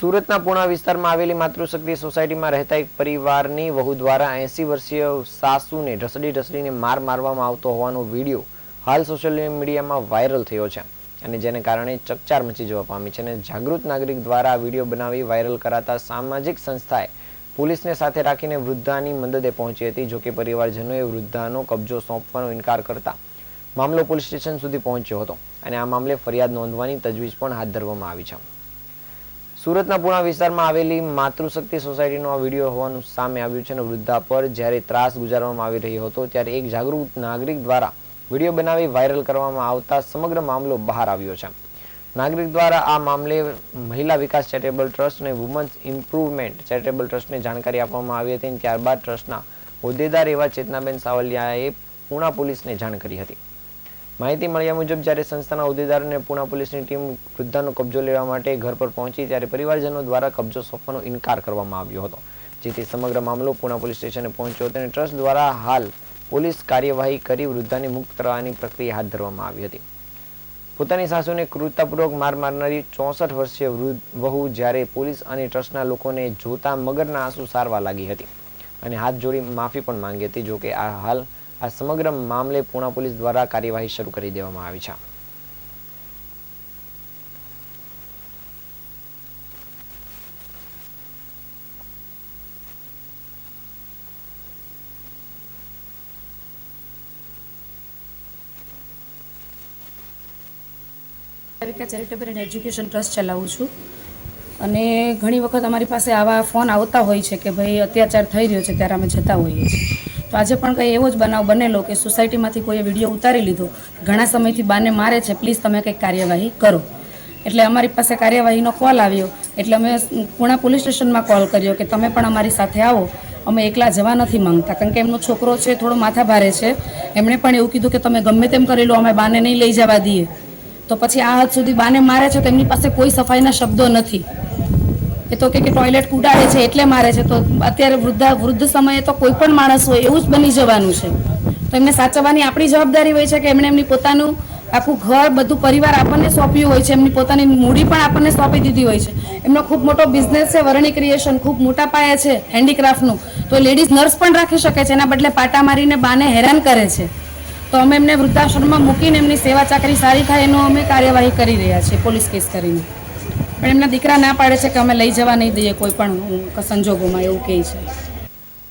સુરતના પૂણા વિસ્તારમાં આવેલી માતૃશક્તિ સોસાયટીમાં રહેતા એક પરિવારની વહુ દ્વારા એંસી વર્ષીય સાસુને ઢસડી ઢસડીને માર મારવામાં આવતો હોવાનો વીડિયો હાલ સોશિયલ મીડિયામાં વાયરલ થયો છે અને જેને કારણે ચકચાર મચી જવા પામી છે અને જાગૃત નાગરિક દ્વારા આ વીડિયો બનાવી વાયરલ કરાતા સામાજિક સંસ્થાએ પોલીસને સાથે રાખીને વૃદ્ધાની મદદે પહોંચી હતી જોકે પરિવારજનોએ વૃદ્ધાનો કબજો સોંપવાનો ઇનકાર કરતા મામલો પોલીસ સ્ટેશન સુધી પહોંચ્યો હતો અને આ મામલે ફરિયાદ નોંધવાની તજવીજ પણ હાથ ધરવામાં આવી છે. સુરતના પુણા વિસ્તારમાં આવેલી માતૃશક્તિ સોસાયટીનો આ વીડિયો હોવાનું સામે આવ્યું છે અને વૃદ્ધા પર જ્યારે ત્રાસ ગુજારવામાં આવી રહ્યો હતો ત્યારે એક જાગૃત નાગરિક દ્વારા વીડિયો બનાવી વાયરલ કરવામાં આવતા સમગ્ર મામલો બહાર આવ્યો છે. નાગરિક દ્વારા આ મામલે મહિલા વિકાસ ચેરિટેબલ ટ્રસ્ટ અને વુમન્સ ઇમ્પ્રુવમેન્ટ ચેરિટેબલ ટ્રસ્ટને જાણકારી આપવામાં આવી હતી અને ત્યારબાદ ટ્રસ્ટના હોદ્દેદાર એવા ચેતનાબેન સાવલિયાએ પુણા પોલીસને જાણ કરી હતી. માહિતી મળ્યા મુજબ જ્યારે સંસ્થાના હોદ્દેદાર અને પુણા પોલીસની ટીમ વૃદ્ધાનો કબજો લેવા માટે ઘર પર પહોંચી ત્યારે પરિવારજનો દ્વારા કબજો સોંપવાનો ઇનકાર કરવામાં આવ્યો હતો, જેથી સમગ્ર મામલો પુણા પોલીસ સ્ટેશને પહોંચ્યો હતો અને ટ્રસ્ટ દ્વારા હાલ પોલીસ કાર્યવાહી કરી વૃદ્ધાને મુક્ત કરવાની પ્રક્રિયા હાથ ધરવામાં આવી હતી. પોતાની સાસુને ક્રૂરતાપૂર્વક માર મારનારી ચોસઠ વર્ષીય વૃદ્ધ વહુ જ્યારે પોલીસ અને ટ્રસ્ટના લોકોને જોતા મગરના આંસુ સારવા લાગી હતી અને હાથ જોડી માફી પણ માંગી હતી જોકે આ હાલ આ સમગ્ર મામલે પૂના પોલીસ દ્વારા કાર્યવાહી શરૂ કરી દેવામાં આવી છે. America charitable and education trust ચલાવું છું. અને ઘણી વખત અમારી પાસે આવા ફોન આવતા હોય છે કે ભાઈ અત્યાચાર થઈ રહ્યો છે ત્યારે અમે જતા હોઈએ છીએ. તો આજે પણ કંઈ એવો જ બનાવ બનેલો કે સોસાયટીમાંથી કોઈએ વીડિયો ઉતારી લીધો. ઘણા સમયથી બાને મારે છે, પ્લીઝ તમે કંઈક કાર્યવાહી કરો. એટલે અમારી પાસે કાર્યવાહીનો કોલ આવ્યો. એટલે અમે પુણા પોલીસ સ્ટેશનમાં કોલ કર્યો કે તમે પણ અમારી સાથે આવો. અમે એકલા જવા નથી માંગતા, કારણ કે એમનો છોકરો છે, થોડો માથા ભારે છે. એમણે પણ એવું કીધું કે, તમે ગમે તેમ કરી લો અમે બાને નહીં લઈ જવા દઈએ. તો પછી આ હદ સુધી બાને મારે છે તો એમની પાસે કોઈ સફાઈના શબ્દો નથી. એ તો કે ટોયલેટ કુડાડે છે એટલે મારે છે. તો અત્યારે વૃદ્ધા, વૃદ્ધ સમયે તો કોઈ પણ માણસ હોય એવું જ બની જવાનું છે. તો એમને સાચવવાની આપણી જવાબદારી હોય છે કે એમણે એમની પોતાનું આખું ઘર, બધું પરિવાર આપણને સોંપ્યું હોય છે. એમની પોતાની મૂડી પણ આપણને સોંપી દીધી હોય છે. એમનો ખૂબ મોટો બિઝનેસ છે, વરણી ક્રિએશન ખૂબ મોટા પાયા છે હેન્ડીક્રાફ્ટનું તો લેડીઝ નર્સ પણ રાખી શકે છે. એના બદલે પાટા મારીને બાને હેરાન કરે છે. તો અમે એમને વૃદ્ધાશ્રમમાં મૂકીને એમની સેવા ચાકરી સારી થાય એનો અમે કાર્યવાહી કરી રહ્યા છીએ, પોલીસ કેસ કરીને. પણ એમના દીકરા ના પાડે છે કે અમે લઈ જવા નહીં દઈએ કોઈ પણ સંજોગોમાં એવું કહે છે.